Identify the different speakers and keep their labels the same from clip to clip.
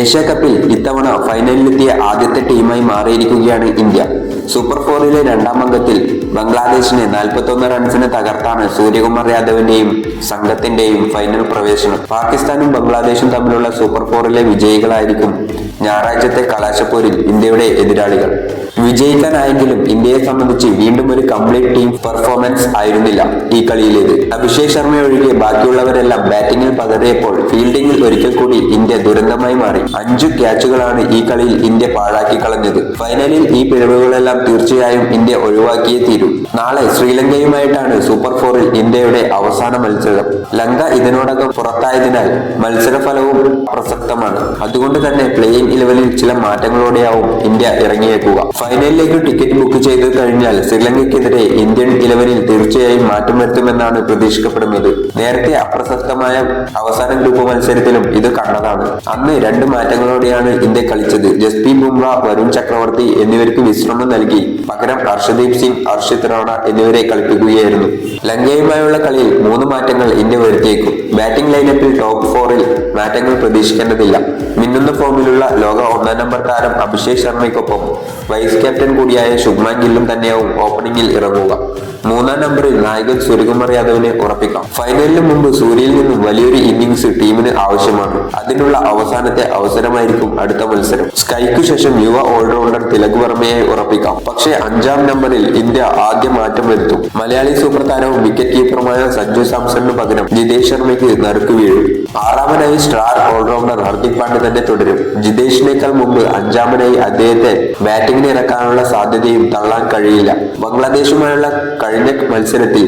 Speaker 1: Asia കപ്പിൽ ഇത്തവണ ഫൈനലിലെത്തിയ ആദ്യത്തെ ടീമായി മാറിയിരിക്കുകയാണ് ഇന്ത്യ. സൂപ്പർ ഫോറിലെ രണ്ടാം അംഗത്തിൽ ബംഗ്ലാദേശിനെ 41 റൺസിന് തകർത്താണ് സൂര്യകുമാർ യാദവിന്റെയും സംഘത്തിന്റെയും ഫൈനൽ പ്രവേശനം. പാകിസ്ഥാനും ബംഗ്ലാദേശും തമ്മിലുള്ള സൂപ്പർ ഫോറിലെ വിജയികളായിരിക്കും ഞായറാഴ്ചത്തെ കലാശപ്പോരിൽ ഇന്ത്യയുടെ എതിരാളികൾ. വിജയിക്കാനായെങ്കിലും ഇന്ത്യയെ സംബന്ധിച്ച് വീണ്ടും ഒരു കംപ്ലീറ്റ് ടീം പെർഫോമൻസ് ആയിരുന്നില്ല ഈ കളിയിലേത്. അഭിഷേക് ശർമ്മ ഒഴികെ ബാക്കിയുള്ളവരെല്ലാം ബാറ്റിംഗിൽ പതറിയപ്പോൾ ഫീൽഡിംഗിൽ ഒരിക്കൽ കൂടി ഇന്ത്യ ദുരന്തമായി മാറി. അഞ്ചു ക്യാച്ചുകളാണ് ഈ കളിയിൽ ഇന്ത്യ പാഴാക്കി കളഞ്ഞത്. ഫൈനലിൽ ഈ പിഴവുകളെല്ലാം തീർച്ചയായും ഇന്ത്യ ഒഴിവാക്കിയേ തീരൂ. നാളെ ശ്രീലങ്കയുമായിട്ടാണ് സൂപ്പർ ഫോറിൽ ഇന്ത്യയുടെ അവസാന മത്സരം. ലങ്ക ഇതിനോടകം പുറത്തായതിനാൽ മത്സരഫലവും പ്രസക്തമാണ്. അതുകൊണ്ട് തന്നെ പ്ലേയിങ് ഇലവനിൽ ചില മാറ്റങ്ങളോടെയാവും ഇന്ത്യ ഇറങ്ങിയേക്കുക. ഫൈനലിലേക്ക് ടിക്കറ്റ് ബുക്ക് ചെയ്ത് കഴിഞ്ഞാൽ ശ്രീലങ്കയ്ക്കെതിരെ ഇന്ത്യൻ ഇലവനിൽ തീർച്ചയായും മാറ്റം വരുത്തുമെന്നാണ് പ്രതീക്ഷിക്കപ്പെടുന്നത്. നേരത്തെ അപ്രസക്തമായ അവസാന ഗ്രൂപ്പ് മത്സരത്തിലും ഇത് കണ്ടതാണ്. അന്ന് രണ്ട് മാറ്റങ്ങളോടെയാണ് ഇന്ത്യ കളിച്ചത്. ജസ്പ്രീത് ബുംറ വരുൺ ചക്രവർത്തി എന്നിവർക്ക് വിശ്രമം നൽകി. പകരം ഹർഷദീപ് സിംഗ് ഹർഷിത് റോണ എന്നിവരെ കളിപ്പിക്കുകയായിരുന്നു. ലങ്കയുമായുള്ള കളിയിൽ മൂന്ന് മാറ്റങ്ങൾ ഇന്ത്യ വരുത്തിയേക്കും. ബാറ്റിംഗ് ലൈനപ്പിൽ ടോപ്പ് ഫോറിൽ മാറ്റങ്ങൾ പ്രതീക്ഷിക്കേണ്ടതില്ല. മിന്നുന്ന ഫോമിലുള്ള ലോക ഒന്നാം നമ്പർ താരം അഭിഷേക് ശർമ്മയ്ക്കൊപ്പം വൈസ് ക്യാപ്റ്റൻ കൂടിയായ ശുഭ്മാൻ ഗില്ലും തന്നെയാവും ഓപ്പണിംഗിൽ ഇറങ്ങുക. മൂന്നാം നമ്പറിൽ നായകൻ സൂര്യകുമാർ യാദവിനെ ഉറപ്പിക്കാം ഫൈനലിന് മുമ്പ് സൂര്യയിൽ നിന്നും വലിയൊരു ഇന്നിംഗ്സ് ടീമിന് ആവശ്യമാണ്. അതിനുള്ള അവസാനത്തെ അവസരമായിരിക്കും അടുത്ത മത്സരം. സ്കൈക്കു ശേഷം യുവ ഓൾറൗണ്ടർ തിലക് വർമ്മയെ ഉറപ്പിക്കാം. പക്ഷേ അഞ്ചാം നമ്പറിൽ ഇന്ത്യ ആദ്യ മാറ്റം വരുത്തും. മലയാളി സൂപ്പർ താരവും വിക്കറ്റ് കീപ്പറുമായ സഞ്ജു സാംസണിന് പകരം ജിതേഷ് ശർമ്മയ്ക്ക് നറുക്ക് വീഴും. ആറാമനായി സ്റ്റാർ ഓൾറൗണ്ടർ ഹർദിക് പാണ്ഡ്യ തന്നെ തുടരും. ജിതേഷിനേക്കാൾ മുമ്പ് അഞ്ചാമനായി അദ്ദേഹത്തെ ബാറ്റിംഗിന് ഇറക്കാനുള്ള സാധ്യതയും തള്ളാൻ കഴിയില്ല. ബംഗ്ലാദേശുമായുള്ള കഴിഞ്ഞ മത്സരത്തിൽ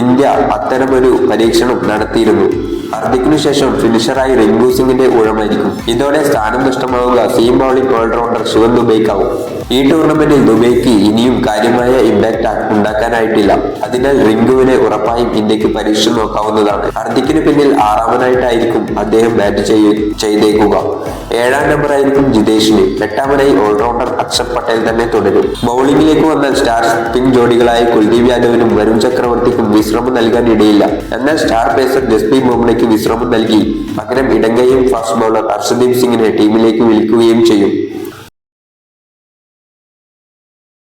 Speaker 1: ഇന്ത്യ അത്തരമൊരു പരീക്ഷണം നടത്തിയിരുന്നു. ഹർദിക്കിനു ശേഷം ഫിനിഷറായി റിങ്കു സിംഗിന്റെ ഊഴമായിരിക്കും. ഇതോടെ സ്ഥാനം നഷ്ടമാവുക സീം ബൗളിംഗ് ഓൾറൗണ്ടർ ശിവൻ ദുബൈക്കാവും. ഈ ടൂർണമെന്റിൽ ദുബൈക്ക് ഇനിയും കാര്യമായ ഇമ്പാക്ട് ഉണ്ടാക്കാനായിട്ടില്ല. അതിനാൽ റിങ്കുവിനെ ഉറപ്പായും ഇന്ത്യയ്ക്ക് പരീക്ഷ നോക്കാവുന്നതാണ്. ഹർദിക്കിന് പിന്നിൽ ആറാമനായിട്ടായിരിക്കും അദ്ദേഹം ബാറ്റ് ചെയ്തേക്കുക. ഏഴാം നമ്പർ ആയിരിക്കും ജിതേഷിന്. എട്ടാമനായി ഓൾറൗണ്ടർ അക്ഷർ പട്ടേൽ തന്നെ തുടരും. ബൗളിംഗിലേക്ക് വന്ന സ്റ്റാർ സ്പിൻ ജോഡികളായ കുൽദീപ് യാദവിനും വരുൺ ചക്രവർത്തിക്കും വിശ്രമം നൽകാൻ ഇടയില്ല. എന്നാൽ സ്റ്റാർ പേസർ ജസ്പി ബുംറയ്ക്ക് വിശ്രമം നൽകി. പകരം ഇടങ്കയും ഫാസ്റ്റ് ബൗളർ ഹർഷദീപ് സിംഗിനെ ടീമിലേക്ക് വിളിക്കുകയും ചെയ്യും.